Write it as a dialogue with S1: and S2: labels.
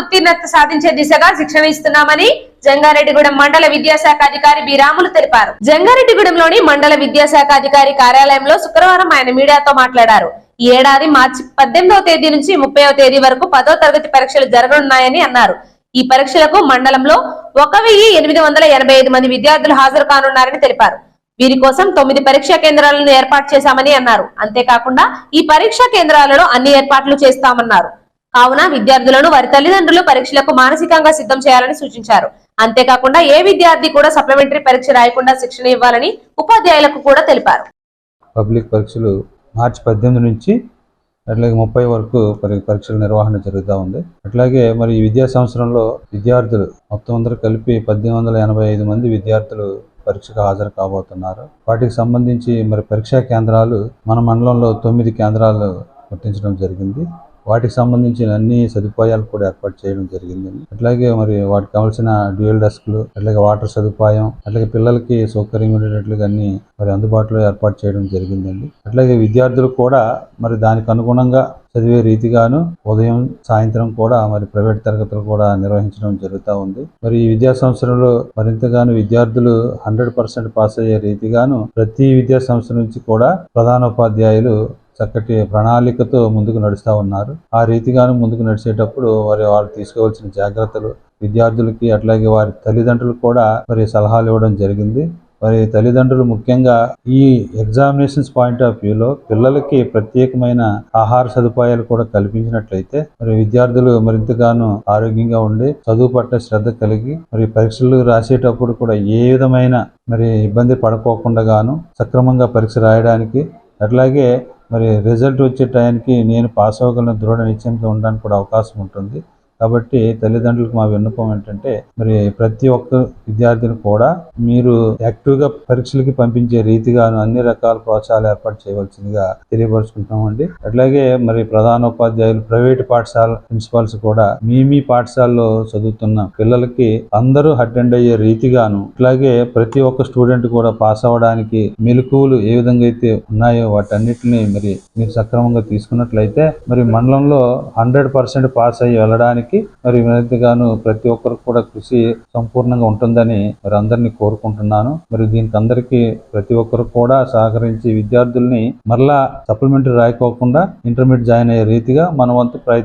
S1: ఉత్తీర్ణత సాధించే దిశగా శిక్షణ ఇస్తున్నామని జంగారెడ్డిగూడెం మండల విద్యాశాఖ అధికారి బి రాములు తెలిపారు. జంగారెడ్డిగూడెంలోని మండల విద్యాశాఖ అధికారి కార్యాలయంలో శుక్రవారం ఆయన మీడియాతో మాట్లాడారు. ఈ ఏడాది మార్చి పద్దెనిమిదవ తేదీ నుంచి ముప్పైవ తేదీ వరకు పదో తరగతి పరీక్షలు జరగనున్నాయని అన్నారు. ఈ పరీక్షలకు మండలంలో ఒక వెయ్యి ఎనిమిది వందల ఎనభై ఐదు మంది విద్యార్థులు హాజరు కానున్నారని తెలిపారు. వీరి కోసం తొమ్మిది పరీక్షా కేంద్రాలను ఏర్పాటు చేశామని అన్నారు. అంతేకాకుండా ఈ పరీక్షా కేంద్రాలలో అన్ని ఏర్పాట్లు చేస్తామన్నారు. కావున విద్యార్థులను వారి తల్లిదండ్రులు పరీక్షలకు మానసికంగా సిద్ధం చేయాలని సూచించారు. అంతేకాకుండా ఏ విద్యార్థి కూడా సప్లిమెంటరీ పరీక్ష రాయకుండా శిక్షణ ఇవ్వాలని ఉపాధ్యాయులకు కూడా తెలిపారు.
S2: పబ్లిక్ పరీక్షలు మార్చి పద్దెనిమిది నుంచి అట్లాగే ముప్పై వరకు పరీక్షల నిర్వహణ జరుగుతూ ఉంది. అట్లాగే మరి ఈ విద్యా సంవత్సరంలో విద్యార్థులు మొత్తం అందరూ కలిపి పద్దెనిమిది వందల ఎనభై ఐదు మంది విద్యార్థులు పరీక్షకు హాజరు కాబోతున్నారు. వాటికి సంబంధించి మరి పరీక్షా కేంద్రాలు మన మండలంలో తొమ్మిది కేంద్రాలు గుర్తించడం జరిగింది. వాటికి సంబంధించిన అన్ని సదుపాయాలు కూడా ఏర్పాటు చేయడం జరిగిందండి అట్లాగే మరి వాటికి కావాల్సిన డ్యూయల్ డెస్క్లు అట్లాగే వాటర్ సదుపాయం అట్లాగే పిల్లలకి సౌకర్యం ఉండేటట్లుగా అన్ని మరి అందుబాటులో ఏర్పాటు చేయడం జరిగిందండి. అట్లాగే విద్యార్థులు కూడా మరి దానికి అనుగుణంగా చదివే రీతిగాను ఉదయం సాయంత్రం కూడా మరి ప్రైవేట్ తరగతులు కూడా నిర్వహించడం జరుగుతూ ఉంది. మరి ఈ విద్యా సంవత్సరంలో మరింతగాను విద్యార్థులు హండ్రెడ్ పర్సెంట్ పాస్ అయ్యే రీతిగాను ప్రతి విద్యా సంవత్సరం నుంచి కూడా ప్రధానోపాధ్యాయులు చక్కటి ప్రణాళికతో ముందుకు నడుస్తూ ఉన్నారు. ఆ రీతిగాను ముందుకు నడిచేటప్పుడు వారి వాళ్ళు తీసుకోవాల్సిన జాగ్రత్తలు విద్యార్థులకి అట్లాగే వారి తల్లిదండ్రులకు కూడా మరి సలహాలు ఇవ్వడం జరిగింది. మరి తల్లిదండ్రులు ముఖ్యంగా ఈ ఎగ్జామినేషన్స్ పాయింట్ ఆఫ్ వ్యూలో పిల్లలకి ప్రత్యేకమైన ఆహార సదుపాయాలు కూడా కల్పించినట్లయితే మరి విద్యార్థులు మరింతగానో ఆరోగ్యంగా ఉండి చదువు పట్ల శ్రద్ధ కలిగి మరి పరీక్షలు రాసేటప్పుడు కూడా ఏ విధమైన మరి ఇబ్బంది పడకోకుండా గాను సక్రమంగా పరీక్ష రాయడానికి అట్లాగే మరి రిజల్ట్ వచ్చే టైంకి నేను పాస్ అవ్వగలను దృఢ నిశ్చయంతో ఉండడానికి కూడా అవకాశం ఉంటుంది. కాబట్టి తల్లిదండ్రులకు మా విన్నపం ఏంటంటే మరి ప్రతి ఒక్క విద్యార్థిని కూడా మీరు యాక్టివ్గా పరీక్షలకి పంపించే రీతిగా అన్ని రకాల ప్రోత్సాహాలు ఏర్పాటు చేయవలసిందిగా తెలియపరుచుకుంటామండి అట్లాగే మరి ప్రధానోపాధ్యాయులు ప్రైవేట్ పాఠశాల ప్రిన్సిపాల్స్ కూడా మీ మీ పాఠశాలలో చదువుతున్న పిల్లలకి అందరూ అటెండ్ అయ్యే రీతిగాను అట్లాగే ప్రతి ఒక్క స్టూడెంట్ కూడా పాస్ అవ్వడానికి మెలకువలు ఏ విధంగా అయితే ఉన్నాయో వాటన్నిటిని మరి మీరు సక్రమంగా తీసుకున్నట్లయితే మరి మండలంలో హండ్రెడ్ పర్సెంట్ పాస్ అయ్యి వెళ్ళడానికి మరి గాను ప్రతి ఒక్కరు కూడా కృషి సంపూర్ణంగా ఉంటుందని మరి అందరినీ కోరుకుంటున్నాను. మరి దీనికి అందరికీ ప్రతి ఒక్కరు కూడా సహకరించి విద్యార్థుల్ని మరలా సప్లిమెంటరీ రాయకోకుండా ఇంటర్మీడియట్ జాయిన్ అయ్యే రీతిగా మన వంతు ప్రయత్నం